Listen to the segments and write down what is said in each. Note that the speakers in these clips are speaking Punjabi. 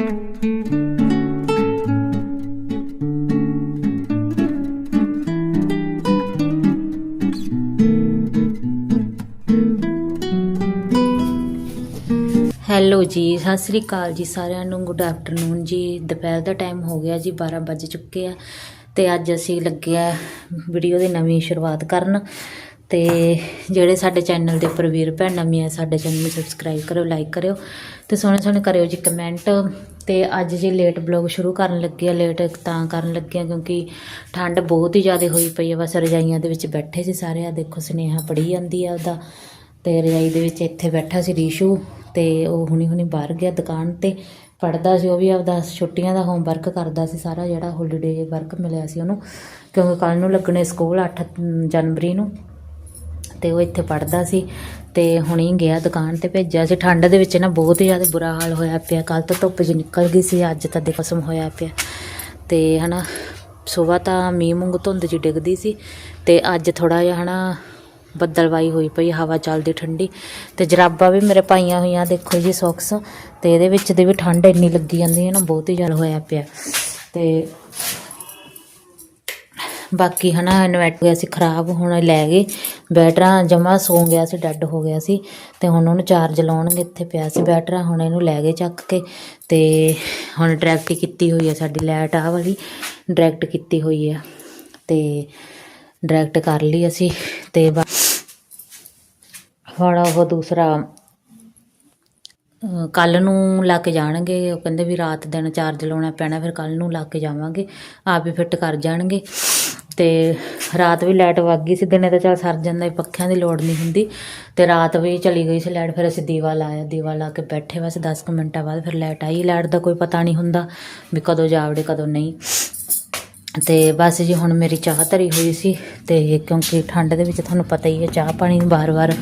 ਹੈਲੋ ਜੀ, ਸਤਿ ਸ੍ਰੀ ਅਕਾਲ ਜੀ ਸਾਰਿਆਂ ਨੂੰ ਗੁੱਡ ਆਫਟਰਨੂਨ ਜੀ। ਦੁਪਹਿਰ ਦਾ ਟਾਈਮ ਹੋ ਗਿਆ ਜੀ 12 ਵੱਜ ਚੁੱਕੇ ਆ ਤੇ ਅੱਜ ਅਸੀਂ ਲੱਗੇ ਆ ਵੀਡੀਓ ਦੀ ਨਵੀਂ ਸ਼ੁਰੂਆਤ ਕਰਨ। ਤੇ ਜਿਹੜੇ ਸਾਡੇ ਚੈਨਲ ਦੇ ਉੱਪਰ ਵੀਰ ਭੈਣ ਨਵੀਂ ਆ ਸਾਡੇ ਚੈਨਲ ਨੂੰ ਸਬਸਕ੍ਰਾਈਬ ਕਰਿਓ ਲਾਈਕ ਕਰਿਓ ਤੇ ਸੋਹਣੇ ਸੋਹਣੇ ਕਰਿਓ ਜੀ ਕਮੈਂਟ ਤੇ ਅੱਜ ਜੀ ਲੇਟ ਬਲੌਗ ਸ਼ੁਰੂ ਕਰਨ ਲੱਗੇ ਆ ਲੇਟ ਤਾਂ ਕਰਨ ਲੱਗੇ ਆ ਕਿਉਂਕਿ ਠੰਡ ਬਹੁਤ ਹੀ ਜ਼ਿਆਦਾ ਹੋਈ ਪਈ ਆ। ਬਸ ਰਜਾਈਆਂ ਦੇ ਵਿੱਚ ਬੈਠੇ ਸੀ ਸਾਰੇ ਆ ਦੇਖੋ ਸੁਨੇਹਾ ਪੜੀ ਜਾਂਦੀ ਆ ਉਹਦਾ। ਤੇ ਰਜਾਈ ਦੇ ਵਿੱਚ ਇੱਥੇ ਬੈਠਾ ਸੀ ਰੀਸ਼ੂ ਤੇ ਉਹ ਹੁਣੀ ਹੁਣੀ ਬਾਹਰ ਗਿਆ ਦੁਕਾਨ ਤੇ। ਪੜਦਾ ਸੀ, ਉਹ ਵੀ ਆਪਦਾ ਛੁੱਟੀਆਂ ਦਾ ਹੋਮਵਰਕ ਕਰਦਾ ਸੀ ਸਾਰਾ ਜਿਹੜਾ ਹੌਲੀਡੇ ਵਰਕ ਮਿਲਿਆ ਸੀ ਉਹਨੂੰ। ਕਿਉਂਕਿ ਕੱਲ ਨੂੰ ਲੱਗਣੇ ਸਕੂਲ 8 ਜਨਵਰੀ ਨੂੰ। ਤੇ ਉਹ ਇੱਥੇ ਪੜਦਾ ਸੀ ਤੇ ਹੁਣੀ ਗਿਆ ਦੁਕਾਨ ਤੇ ਭੇਜਿਆ ਸੀ। ਠੰਡ ਦੇ ਵਿੱਚ ਨਾ ਬਹੁਤ ਹੀ ਜ਼ਿਆਦਾ ਬੁਰਾ ਹਾਲ ਹੋਇਆ ਪਿਆ। ਕੱਲ ਤਾਂ ਧੁੱਪ ਜੀ ਨਿਕਲ ਗਈ ਸੀ, ਅੱਜ ਤਾਂ ਦੇ ਕਸਮ ਹੋਇਆ ਪਿਆ। ਤੇ ਹਨਾ, ਸਵੇਰ ਤਾਂ ਮੀਂਹ ਮੂੰਗ ਧੁੰਦ ਜੀ ਡਿੱਗਦੀ ਸੀ ਤੇ ਅੱਜ ਥੋੜਾ ਜਿਹਾ ਹਨਾ ਬੱਦਲਵਾਈ ਹੋਈ ਪਈ, ਹਵਾ ਚੱਲਦੀ ਠੰਡੀ। ਤੇ ਜਰਾਬਾਂ ਵੀ ਮੇਰੇ ਪਾਈਆਂ ਹੋਈਆਂ, ਦੇਖੋ ਜੀ ਸੌਕਸ। ਤੇ ਇਹਦੇ ਵਿੱਚ ਦੇ ਵੀ ਠੰਡ ਇੰਨੀ ਲੱਗੀ ਜਾਂਦੀ ਹੈ ਨਾ, ਬਹੁਤ ਹੀ ਜ਼ਿਆਦਾ ਹੋਇਆ ਪਿਆ। ਤੇ ਬਾਕੀ ਹਨਾ ਇਨਵਰਟਰ ਗਿਆ ਸੀ ਖਰਾਬ ਹੁਣ ਲੈ ਗਏ। ਬੈਟਰਾ ਜਮਾ ਸੌ ਗਿਆ ਸੀ, ਡੈੱਡ ਹੋ ਗਿਆ ਸੀ। ਤੇ ਹੁਣ ਉਹਨੂੰ ਚਾਰਜ ਲਾਉਣਗੇ ਇੱਥੇ ਪਿਆ ਸੀ ਬੈਟਰਾ, ਹੁਣ ਇਹਨੂੰ ਲੈ ਗਏ ਚੱਕ ਕੇ। ਤੇ ਹੁਣ ਡਾਇਰੈਕਟ ਕੀਤੀ ਹੋਈ ਹੈ ਸਾਡੀ ਲਾਈਟ ਆ ਵਾਲੀ, ਡਾਇਰੈਕਟ ਕੀਤੀ ਹੋਈ ਹੈ ਤੇ ਡਾਇਰੈਕਟ ਕਰ ਲਈ ਅਸੀਂ, ਤੇ ਬਾ- ਹੁਣ ਉਹ ਦੂਸਰਾ ਕੱਲ ਨੂੰ ਲਾ ਕੇ ਜਾਣਗੇ। ਉਹ ਕਹਿੰਦੇ ਵੀ ਰਾਤ ਦਿਨ ਚਾਰਜ ਲਾਉਣਾ ਪੈਣਾ, ਫਿਰ ਕੱਲ ਨੂੰ ਲਾ ਕੇ ਜਾਵਾਂਗੇ। ਆਪ ਹੀ ਫਿੱਟ ਕਰ ਜਾਣਗੇ। ਤੇ ਰਾਤ ਵੀ ਲਾਈਟ ਵਗ ਗਈ ਸੀ ਦਿਨੇ ਤਾਂ ਚੱਲ ਸਰ ਜਾਂਦਾ ਸੀ, ਪੱਖਿਆਂ ਦੀ ਲੋੜ ਨਹੀਂ ਹੁੰਦੀ ਤੇ ਰਾਤ ਵੀ ਚਲੀ ਗਈ ਸੀ ਲਾਈਟ ਫਿਰ ਅਸੀਂ ਦੀਵਾ ਲਾਇਆ ਦੀਵਾ ਲਾ ਕੇ ਬੈਠੇ ਬਸ 10 ਕੁ ਮਿੰਟਾਂ ਬਾਅਦ ਫਿਰ ਲਾਈਟ ਆਈ ਲਾਈਟ ਦਾ ਕੋਈ ਪਤਾ ਨਹੀਂ ਹੁੰਦਾ ਵੀ ਕਦੋਂ ਜਾਵੜੇ ਕਦੋਂ ਨਹੀਂ। ਤੇ ਬਸ ਜੀ ਹੁਣ ਮੇਰੀ ਚਾਹ ਧਰੀ ਹੋਈ ਸੀ ਤੇ ਕਿਉਂਕਿ ਠੰਡ ਦੇ ਵਿੱਚ ਤੁਹਾਨੂੰ ਪਤਾ ਹੀ ਹੈ ਚਾਹ ਪਾਣੀ ਵਾਰ-ਵਾਰ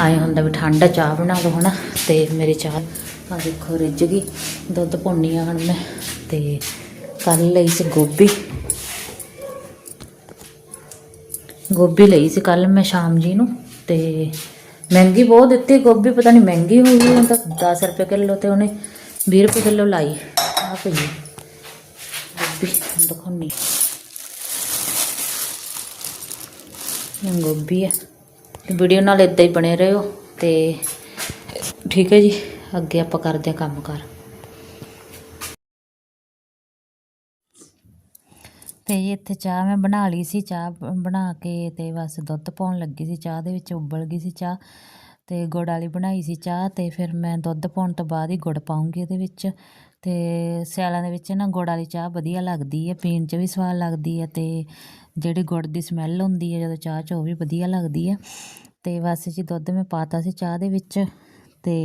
ਆਏ ਹੁੰਦਾ ਵੀ ਠੰਡ ਚਾਹ ਬਣਾ ਲਓ ਹਨਾ। ਤੇ ਮੇਰੀ ਚਾਹ ਆ ਦੇਖੋ ਰਿੱਝ ਗਈ ਦੁੱਧ ਪਾਉਣੀ ਆ ਹੁਣ ਮੈਂ ਤੇ ਕੱਲ ਲਈ ਸੀ ਗੋਭੀ। ਗੋਭੀ ਲਈ ਸੀ ਕੱਲ ਮੈਂ ਸ਼ਾਮ ਜੀ ਨੂੰ ਤੇ ਮਹਿੰਗੀ ਬਹੁਤ ਦਿੱਤੀ, ਗੋਭੀ ਪਤਾ ਨਹੀਂ ਮਹਿੰਗੀ ਹੋਈ ਹੁਣ ਤਾਂ 10 ਰੁਪਏ ਕਿਲੋ ਤੇ ਉਹਨੇ 20 ਰੁਪਏ ਕਿਲੋ ਲਾਈ। ਆ ਪਈ ਗੋਭੀ ਦਿਖਾਉਣੀ ਇਹ ਗੋਭੀ ਹੈ। ਵੀਡੀਓ ਨਾਲ ਇਦਾਂ ਹੀ ਬਣੇ ਰਹੋ ਤੇ ਠੀਕ ਹੈ ਜੀ, ਅੱਗੇ ਆਪਾਂ ਕਰਦੇ ਹਾਂ ਕੰਮ ਕਰ। ਤੇ ਜੀ ਇੱਥੇ ਚਾਹ ਮੈਂ ਬਣਾ ਲਈ ਸੀ, ਚਾਹ ਬਣਾ ਕੇ ਤੇ ਬਸ ਦੁੱਧ ਪਾਉਣ ਲੱਗੀ ਸੀ, ਚਾਹ ਦੇ ਵਿੱਚ ਉਬਲ ਗਈ ਸੀ ਚਾਹ ਤੇ ਗੁੜ ਵਾਲੀ ਬਣਾਈ ਸੀ ਚਾਹ ਤੇ ਫਿਰ ਮੈਂ ਦੁੱਧ ਪਾਉਣ ਤੋਂ ਬਾਅਦ ਹੀ ਗੁੜ ਪਾਉਂਗੀ ਇਹਦੇ ਵਿੱਚ ਤੇ ਸਿਆਲਾਂ ਦੇ ਵਿੱਚ ਨਾ ਗੁੜ ਵਾਲੀ ਚਾਹ ਵਧੀਆ ਲੱਗਦੀ ਹੈ, ਪੀਣ 'ਚ ਵੀ ਸਵਾਦ ਲੱਗਦੀ ਹੈ ਤੇ ਜਿਹੜੀ ਗੁੜ ਦੀ ਸਮੈਲ ਹੁੰਦੀ ਹੈ ਜਦੋਂ ਚਾਹ 'ਚ ਉਹ ਵੀ ਵਧੀਆ ਲੱਗਦੀ ਹੈ ਤੇ ਬਸ ਜੀ ਦੁੱਧ ਮੈਂ ਪਾਤਾ ਸੀ ਚਾਹ ਦੇ ਵਿੱਚ ਤੇ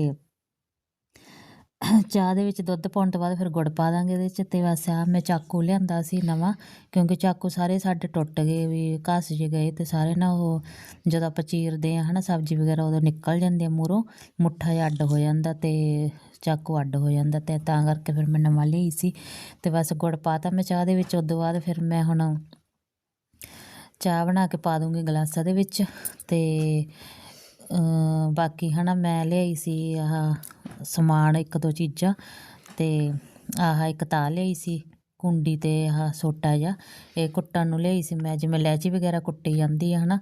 ਚਾਹ ਦੇ ਵਿੱਚ ਦੁੱਧ ਪਾਉਣ ਤੋਂ ਬਾਅਦ ਫਿਰ ਗੁੜ ਪਾ ਦਾਂਗੇ ਇਹਦੇ 'ਚ ਅਤੇ ਬਸ ਆਹ ਮੈਂ ਚਾਕੂ ਲਿਆਂਦਾ ਸੀ ਨਵਾਂ, ਕਿਉਂਕਿ ਚਾਕੂ ਸਾਰੇ ਸਾਡੇ ਟੁੱਟ ਗਏ ਵੀ ਘਸ ਜੇ ਗਏ ਅਤੇ ਸਾਰੇ ਨਾ ਉਹ ਜਦੋਂ ਆਪਾਂ ਚੀਰਦੇ ਹਾਂ ਹੈ ਨਾ ਸਬਜ਼ੀ ਵਗੈਰਾ ਉਦੋਂ ਨਿਕਲ ਜਾਂਦੇ ਆ ਮੂਹਰੋਂ ਮੁੱਠਾ ਜਿਹਾ ਅੱਡ ਹੋ ਜਾਂਦਾ ਅਤੇ ਚਾਕੂ ਅੱਡ ਹੋ ਜਾਂਦਾ ਅਤੇ ਤਾਂ ਕਰਕੇ ਫਿਰ ਮੈਂ ਨਵਾਂ ਲਈ ਸੀ ਅਤੇ ਬਸ ਗੁੜ ਪਾਤਾ ਮੈਂ ਚਾਹ ਦੇ ਵਿੱਚ, ਉਦੋਂ ਬਾਅਦ ਫਿਰ ਮੈਂ ਹੁਣ ਚਾਹ ਬਣਾ ਕੇ ਪਾ ਦੂੰਗੀ ਗਲਾਸਾਂ ਦੇ ਵਿੱਚ ਅਤੇ ਅਮ ਬਾਕੀ ਹਨਾ ਮੈਂ ਲਿਆਈ ਸੀ ਆਹ ਸਮਾਨ ਇੱਕ ਦੋ ਚੀਜ਼ਾਂ ਤੇ ਆਹ ਇੱਕ ਤਾਂ ਲਿਆਈ ਸੀ, ਕੁੰਡੀ ਤੇ ਆਹ ਸੋਟਾ ਜਿਹਾ। ਇਹ ਕੁੱਟਣ ਨੂੰ ਲਿਆਈ ਸੀ ਮੈਂ, ਜਿਵੇਂ ਇਲਾਇਚੀ ਵਗੈਰਾ ਕੁੱਟੀ ਜਾਂਦੀ ਆ, ਹਨਾ।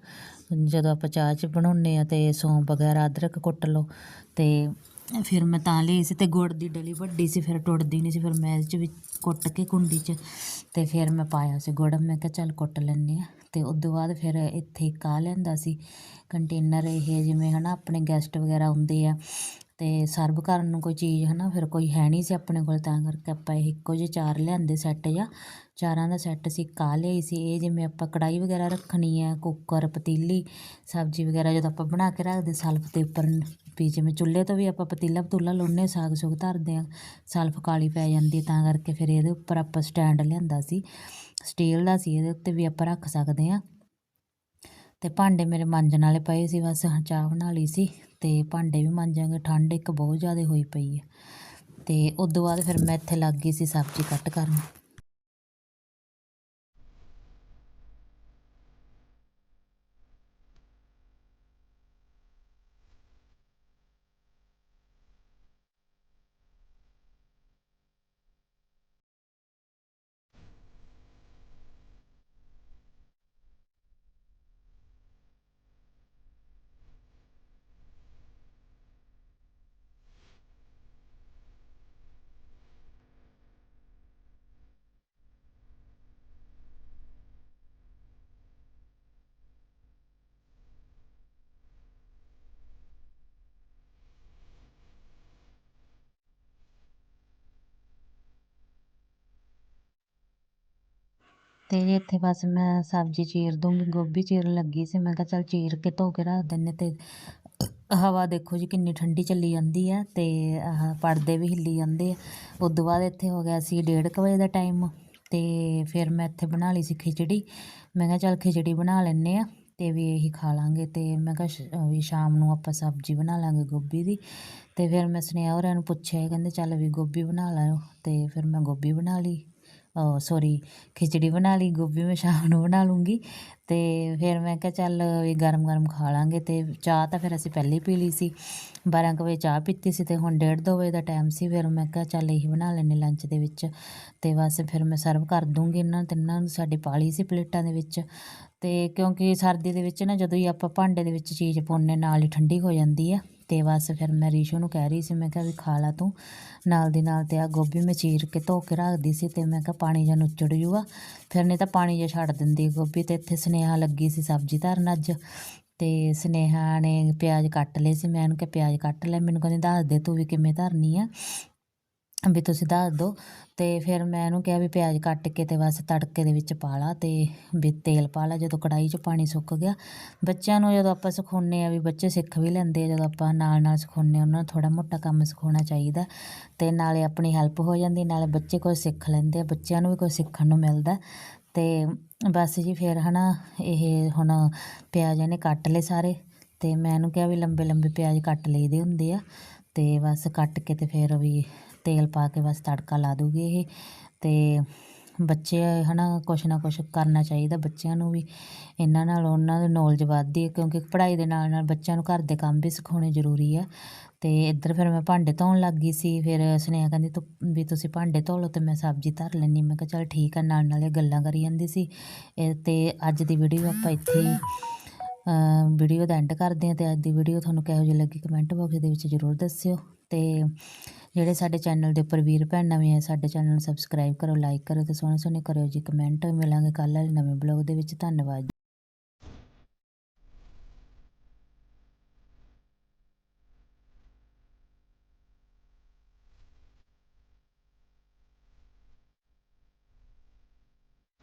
ਜਦੋਂ ਆਪਾਂ ਚਾਹ ਚ ਬਣਾਉਂਦੇ ਆ ਤੇ ਸੌਂਫ ਵਗੈਰਾ, ਅਦਰਕ ਕੁੱਟ ਲਓ ਤੇ ਫਿਰ ਮੈਂ ਤਾਂ ਲਈ ਸੀ ਤੇ ਗੁੜ ਦੀ ਡਲੀ ਵੱਡੀ ਸੀ, ਫਿਰ ਟੁੱਟਦੀ ਨਹੀਂ ਸੀ, ਫਿਰ ਮੈਂ ਇਹ 'ਚ ਵੀ ਕੁੱਟ ਕੇ ਕੁੰਡੀ 'ਚ ਤੇ ਫਿਰ ਮੈਂ ਪਾਇਆ ਸੀ ਗੁੜ। ਮੈਂ ਕਿਹਾ ਚੱਲ ਕੁੱਟ ਲੈਂਦੇ ਆ ਤੇ ਤੋਂ ਬਾਅਦ ਫਿਰ ਇੱਥੇ ਇੱਕ ਲੈਂਦਾ ਸੀ, ਕੰਟੇਨਰ ਇਹ ਜਿਵੇਂ, ਹਨਾ, ਆਪਣੇ ਗੈਸਟ ਵਗੈਰਾ ਆਉਂਦੇ ਆ ਅਤੇ ਸਰਵ ਕਰਨ ਨੂੰ ਕੋਈ ਚੀਜ਼ ਹੈ ਨਾ ਫਿਰ ਕੋਈ ਹੈ ਨਹੀਂ ਸੀ ਆਪਣੇ ਕੋਲ, ਤਾਂ ਕਰਕੇ ਆਪਾਂ ਇਹ ਇੱਕੋ ਜਿਹੇ ਚਾਰ ਲਿਆਂਦੇ ਸੈੱਟ ਜਾਂ ਚਾਰਾਂ ਦਾ ਸੈੱਟ ਸੀ ਕਾ ਲਿਆਈ ਸੀ, ਇਹ ਜਿਵੇਂ ਆਪਾਂ ਕੜਾਈ ਵਗੈਰਾ ਰੱਖਣੀ ਹੈ ਕੁੱਕਰ ਪਤੀਲੀ, ਸਬਜ਼ੀ ਵਗੈਰਾ ਜਦੋਂ ਆਪਾਂ ਬਣਾ ਕੇ ਰੱਖਦੇ, ਸਲਫ ਦੇ ਉੱਪਰ ਵੀ ਜਿਵੇਂ ਚੁੱਲ੍ਹੇ ਤੋਂ ਵੀ ਆਪਾਂ ਪਤੀਲਾ ਪਤੂਲਾ ਲਾਉਂਦੇ ਸਾਗ ਸੁਗ ਧਰਦੇ ਆ, ਸਲਫ ਕਾਲੀ ਪੈ ਜਾਂਦੀ ਤਾਂ ਕਰਕੇ ਫਿਰ ਇਹਦੇ ਉੱਪਰ ਆਪਾਂ ਸਟੈਂਡ ਲਿਆਂਦਾ ਸੀ। ਸਟੀਲ ਦਾ ਸੀ, ਇਹਦੇ ਉੱਤੇ ਵੀ ਆਪਾਂ ਰੱਖ ਸਕਦੇ ਆ। ਤੇ ਭਾਂਡੇ ਮੇਰੇ ਮਾਂਜਣ ਵਾਲੇ ਪਏ ਸੀ, ਬਸ ਚਾਹ ਬਣਾ ਲਈ ਸੀ। ਅਤੇ ਭਾਂਡੇ ਵੀ ਮਾਂਜਾਂਗੇ ਠੰਡ ਇੱਕ ਬਹੁਤ ਜ਼ਿਆਦਾ ਹੋਈ ਪਈ ਹੈ। ਅਤੇ ਉਹ ਤੋਂ ਬਾਅਦ ਫਿਰ ਮੈਂ ਇੱਥੇ ਲੱਗ ਗਈ ਸੀ ਸਬਜ਼ੀ ਕੱਟ ਕਰਨ। ਅਤੇ ਇੱਥੇ ਬਸ ਮੈਂ ਸਬਜ਼ੀ ਚੀਰ ਦੂੰਗੀ, ਗੋਭੀ ਚੀਰਨ ਲੱਗੀ ਸੀ। ਮੈਂ ਕਿਹਾ ਚੱਲ ਚੀਰ ਕੇ ਧੋ ਕੇ ਰੱਖ ਦਿੰਦੇ ਅਤੇ ਹਵਾ ਦੇਖੋ ਜੀ ਕਿੰਨੀ ਠੰਡੀ ਚੱਲੀ ਜਾਂਦੀ ਹੈ ਅਤੇ ਆਹ ਪਰਦੇ ਵੀ ਹਿੱਲੀ ਜਾਂਦੇ ਆ। ਉਦੋਂ ਬਾਅਦ ਇੱਥੇ ਹੋ ਗਿਆ ਸੀ ਡੇਢ ਕੁ ਵਜੇ ਦਾ ਟਾਈਮ ਅਤੇ ਫਿਰ ਮੈਂ ਇੱਥੇ ਬਣਾ ਲਈ ਸੀ ਖਿਚੜੀ। ਮੈਂ ਕਿਹਾ ਚੱਲ ਖਿਚੜੀ ਬਣਾ ਲੈਂਦੇ ਹਾਂ ਅਤੇ ਵੀ ਇਹੀ ਖਾ ਲਾਂਗੇ ਅਤੇ ਮੈਂ ਕਿਹਾ ਵੀ ਸ਼ਾਮ ਨੂੰ ਆਪਾਂ ਸਬਜ਼ੀ ਬਣਾ ਲਾਂਗੇ ਗੋਭੀ ਦੀ। ਅਤੇ ਫਿਰ ਮੈਂ ਸੁਨੇਹਾ ਹੋਰਾਂ ਨੂੰ ਪੁੱਛਿਆ ਕਹਿੰਦੇ ਚੱਲ ਵੀ ਗੋਭੀ ਬਣਾ ਲਾਓ ਅਤੇ ਫਿਰ ਮੈਂ ਗੋਭੀ ਬਣਾ ਲਈ। ਸੌਰੀ ਖਿਚੜੀ ਬਣਾ ਲਈ, ਗੋਭੀ ਮੈਂ ਸ਼ਾਮ ਨੂੰ ਬਣਾ ਲੂੰਗੀ। ਤੇ ਫਿਰ ਮੈਂ ਕਿਹਾ ਚੱਲ ਵੀ ਗਰਮ ਗਰਮ ਖਾ ਲਾਂਗੇ ਤੇ ਚਾਹ ਤਾਂ ਫਿਰ ਅਸੀਂ ਪਹਿਲੇ ਪੀ ਲਈ ਸੀ। 12 ਕੁ ਵਜੇ ਚਾਹ ਪੀਤੀ ਸੀ ਤੇ ਹੁਣ 1:30 ਦੋ ਵਜੇ ਦਾ ਟਾਈਮ ਸੀ, ਫਿਰ ਮੈਂ ਕਿਹਾ ਚੱਲ ਇਹੀ ਬਣਾ ਲੈਂਦੇ ਲੰਚ ਦੇ ਵਿੱਚ। ਤੇ ਬਸ ਫਿਰ ਮੈਂ ਸਰਵ ਕਰ ਦੂੰਗੀ ਇਹਨਾਂ ਤਿੰਨਾਂ ਨੂੰ, ਸਾਡੀ ਪਾਲੀ ਸੀ ਪਲੇਟਾਂ ਦੇ ਵਿੱਚ। ਤੇ ਕਿਉਂਕਿ ਸਰਦੀ ਦੇ ਵਿੱਚ ਨਾ ਜਦੋਂ ਹੀ ਆਪਾਂ ਭਾਂਡੇ ਦੇ ਵਿੱਚ ਚੀਜ਼ ਪਾਉਂਦੇ ਨਾਲ ਹੀ ਠੰਡੀ ਹੋ ਜਾਂਦੀ ਆ। ਤੇ ਬਸ ਫਿਰ ਮੈਂ ਰੀਸ਼ੂ ਨੂੰ ਕਹਿ ਰਹੀ ਸੀ, ਮੈਂ ਕਿਹਾ ਵੀ ਖਾ ਲਾ ਤੂੰ। ਨਾਲ ਦੀ ਨਾਲ ਤੇ ਆ ਗੋਭੀ ਮੈਂ ਚੀਰ ਕੇ ਧੋ ਕੇ ਰੱਖਦੀ ਸੀ ਤੇ ਮੈਂ ਕਿਹਾ ਪਾਣੀ ਜਾਂ ਨੁੱਚੜ ਜੂਗਾ। ਫਿਰ ਨਹੀਂ ਤਾਂ ਪਾਣੀ ਜਿਹਾ ਛੱਡ ਦਿੰਦੀ ਗੋਭੀ ਤੇ ਇੱਥੇ ਸੁਨੇਹਾ ਲੱਗੀ ਸੀ ਸਬਜ਼ੀ ਧਰਨ ਅੱਜ। ਤੇ ਸੁਨੇਹਾ ਨੇ ਪਿਆਜ਼ ਕੱਟ ਲਏ ਸੀ, ਮੈਂ ਉਹਨੂੰ ਕਿਹਾ ਪਿਆਜ਼ ਕੱਟ ਲੈ, ਮੈਨੂੰ ਕਹਿੰਦੀ ਦੱਸ ਦੇ ਤੂੰ ਵੀ ਕਿਵੇਂ ਧਰਨੀ ਆ। ਵੀ ਤੁਸੀਂ ਦੱਸ ਦਿਓ। ਅਤੇ ਫਿਰ ਮੈਂ ਇਹਨੂੰ ਕਿਹਾ ਵੀ ਪਿਆਜ਼ ਕੱਟ ਕੇ ਅਤੇ ਬਸ ਤੜਕੇ ਦੇ ਵਿੱਚ ਪਾ ਲਾ ਅਤੇ ਵੀ ਤੇਲ ਪਾ ਲਾ ਜਦੋਂ ਕੜਾਹੀ 'ਚ ਪਾਣੀ ਸੁੱਕ ਗਿਆ। ਬੱਚਿਆਂ ਨੂੰ ਜਦੋਂ ਆਪਾਂ ਸਿਖਾਉਂਦੇ ਆ ਵੀ ਬੱਚੇ ਸਿੱਖ ਵੀ ਲੈਂਦੇ ਆ, ਜਦੋਂ ਆਪਾਂ ਨਾਲ ਨਾਲ ਸਿਖਾਉਂਦੇ ਆ ਉਹਨਾਂ ਨੂੰ ਥੋੜ੍ਹਾ ਮੋਟਾ ਕੰਮ ਸਿਖਾਉਣਾ ਚਾਹੀਦਾ। ਅਤੇ ਨਾਲੇ ਆਪਣੀ ਹੈਲਪ ਹੋ ਜਾਂਦੀ, ਨਾਲੇ ਬੱਚੇ ਕੁਝ ਸਿੱਖ ਲੈਂਦੇ ਆ, ਬੱਚਿਆਂ ਨੂੰ ਵੀ ਕੁਝ ਸਿੱਖਣ ਨੂੰ ਮਿਲਦਾ। ਅਤੇ ਬਸ ਜੀ ਫਿਰ ਹੈ ਨਾ ਇਹ ਹੁਣ ਪਿਆਜ਼ ਇਹਨੇ ਕੱਟ ਲਏ ਸਾਰੇ। ਅਤੇ ਮੈਂ ਇਹਨੂੰ ਕਿਹਾ ਵੀ ਲੰਬੇ ਲੰਬੇ ਪਿਆਜ਼ ਕੱਟ ਲਈਦੇ ਹੁੰਦੇ ਆ। ਅਤੇ ਬਸ ਕੱਟ ਕੇ ਤੇ ਫਿਰ ਵੀ ਤੇਲ ਪਾ ਕੇ ਬਸ ਤੜਕਾ ਲਾ ਦੂਗੀ ਇਹ ਤੇ ਬੱਚੇ ਹਨਾ ਕੁਛ ਨਾ ਕੁਛ ਕਰਨਾ ਚਾਹੀਦਾ ਬੱਚਿਆਂ ਨੂੰ ਵੀ, ਇਹਨਾਂ ਨਾਲ ਉਹਨਾਂ ਦੀ ਨੌਲੇਜ ਵੱਧਦੀ ਹੈ ਕਿਉਂਕਿ ਪੜ੍ਹਾਈ ਦੇ ਨਾਲ ਨਾਲ ਬੱਚਿਆਂ ਨੂੰ ਘਰ ਦੇ ਕੰਮ ਵੀ ਸਿਖਾਉਣੇ ਜ਼ਰੂਰੀ ਆ। ਤੇ ਇੱਧਰ ਫਿਰ ਮੈਂ ਭਾਂਡੇ ਧੋਣ ਲੱਗ ਗਈ ਸੀ, ਫਿਰ ਸੁਨੇਹਾ ਕਹਿੰਦੀ ਤੂੰ ਵੀ ਤੁਸੀਂ ਭਾਂਡੇ ਧੋ ਲਓ ਤੇ ਮੈਂ ਸਬਜ਼ੀ ਧਰ ਲੈਂਦੀ ਮੈਂ ਕਿਹਾ ਚੱਲ ਠੀਕ ਆ, ਨਾਲ ਨਾਲ ਇਹ ਗੱਲਾਂ ਕਰੀ ਜਾਂਦੀ ਸੀ। ਇਹ ਤੇ ਅੱਜ ਦੀ ਵੀਡੀਓ ਆਪਾਂ ਇੱਥੇ ਹੀ ਵੀਡੀਓ ਦਾ ਐਂਡ ਕਰਦੇ ਹਾਂ ਤੇ ਅੱਜ ਦੀ ਵੀਡੀਓ ਤੁਹਾਨੂੰ ਕਿਹੋ ਜਿਹੀ ਲੱਗੀ ਕਮੈਂਟ ਬਾਕਸ ਦੇ ਵਿੱਚ ਜ਼ਰੂਰ ਦੱਸਿਓ। ਤੇ ਜਿਹੜੇ ਸਾਡੇ ਚੈਨਲ ਦੇ ਉੱਪਰ ਵੀਰ ਭੈਣ ਨਵੇਂ ਆ, ਸਾਡੇ ਚੈਨਲ ਨੂੰ ਸਬਸਕ੍ਰਾਈਬ ਕਰੋ ਲਾਈਕ ਕਰੋ ਤੇ ਸੋਹਣੇ ਸੋਹਣੇ ਕਰਿਓ ਜੀ। ਕਮੈਂਟ ਮਿਲਾਂਗੇ ਕੱਲ੍ਹ ਵਾਲੇ ਨਵੇਂ ਬਲੌਗ ਦੇ ਵਿੱਚ। ਧੰਨਵਾਦ ਜੀ।